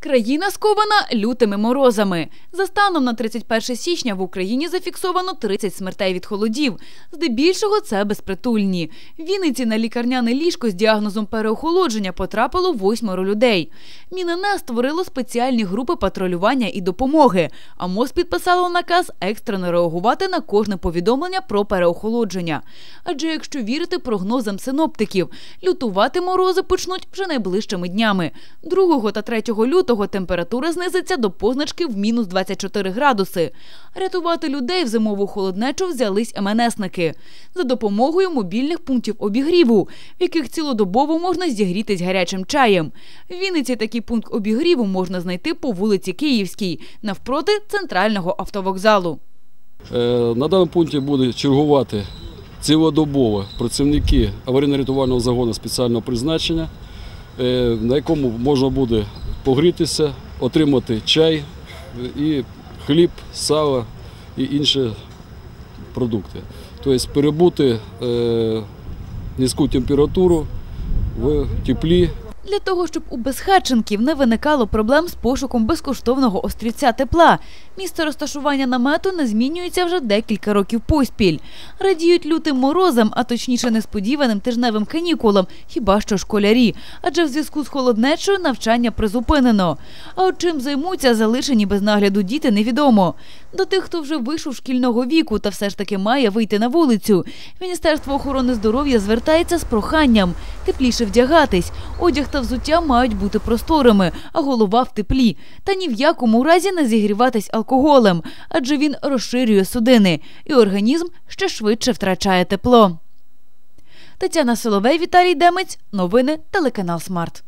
Країна скована лютими морозами. За станом на 31 січня в Україні зафіксовано 30 смертей від холодів. Здебільшого це безпритульні. В Вінниці на лікарняне ліжко з діагнозом переохолодження потрапило восьмеро людей. Мінене створило спеціальні групи патрулювання і допомоги. А МОЗ підписало наказ екстрено реагувати на кожне повідомлення про переохолодження. Адже якщо вірити прогнозам синоптиків, лютувати морози почнуть вже найближчими днями. 2 та 3 лютого температура знизиться до позначки в мінус 24 градуси. Рятувати людей в зимову холоднечу взялись МНСники за допомогою мобільних пунктів обігріву, в яких цілодобово можна зігрітись гарячим чаєм. В Вінниці такий пункт обігріву можна знайти по вулиці Київській, навпроти центрального автовокзалу. Е, На даному пункті буде чергувати цілодобово працівники аварійно-рятувального загону спеціального призначення, е, на якому можна буде погрітися, отримати чай і хліб, сало і інші продукти. Тобто перебути е, низьку температуру в теплі Для того, щоб у безхатченків не виникало проблем з пошуком безкоштовного острівця тепла, місце розташування намету не змінюється вже декілька років поспіль. Радіють лютим морозам, а точніше несподіваним тижневим канікулам, хіба що школярі, адже в зв'язку з холоднечою навчання призупинено. А от чим займуться залишені без нагляду діти, невідомо. До тих, хто вже вийшов шкільного віку та все ж таки має вийти на вулицю, Міністерство охорони здоров'я звертається з проханням тепліше вдягатись. Одяг та взуття мають бути просторими, а голова в теплі. Та ні в якому разі не зігріватись алкоголем, адже він розширює судини, і організм ще швидше втрачає тепло. Тетяна Соловей, Віталій Демець. Новини телеканал Смарт.